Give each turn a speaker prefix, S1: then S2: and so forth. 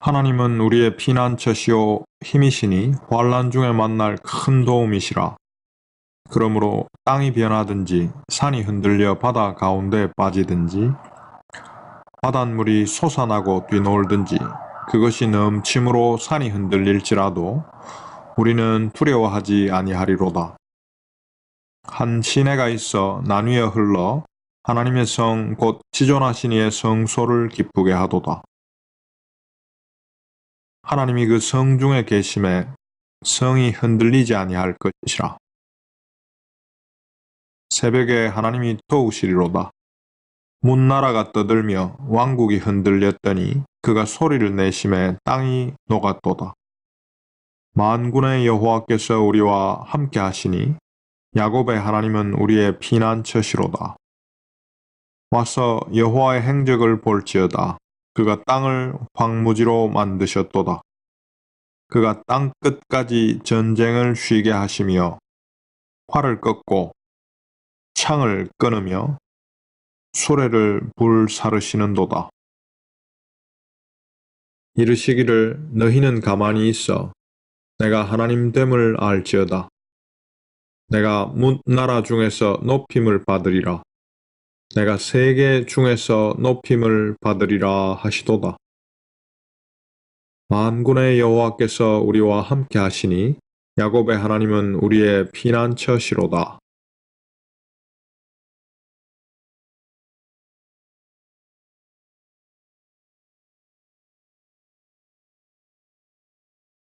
S1: 하나님은 우리의 피난처시요 힘이시니 환란 중에 만날 큰 도움이시라. 그러므로 땅이 변하든지 산이 흔들려 바다 가운데 빠지든지 바닷물이 솟아나고 뛰놀든지 그것이 넘침으로 산이 흔들릴지라도 우리는 두려워하지 아니하리로다. 한 시내가 있어 나뉘어 흘러 하나님의 성 곧 지존하신 이의 성소를 기쁘게 하도다. 하나님이 그 성 중에 계심에 성이 흔들리지 아니할 것이라. 새벽에 하나님이 도우시리로다. 문나라가 떠들며 왕국이 흔들렸더니 그가 소리를 내심에 땅이 녹았도다. 만군의 여호와께서 우리와 함께 하시니 야곱의 하나님은 우리의 피난처시로다. 와서 여호와의 행적을 볼지어다. 그가 땅을 황무지로 만드셨도다. 그가 땅 끝까지 전쟁을 쉬게 하시며 활을 꺾고 창을 끊으며 수레를 불사르시는도다. 이르시기를 너희는 가만히 있어 내가 하나님 됨을 알지어다. 내가 문나라 중에서 높임을 받으리라. 내가 세계 중에서 높임을 받으리라 하시도다. 만군의 여호와께서 우리와 함께 하시니 야곱의 하나님은 우리의 피난처시로다.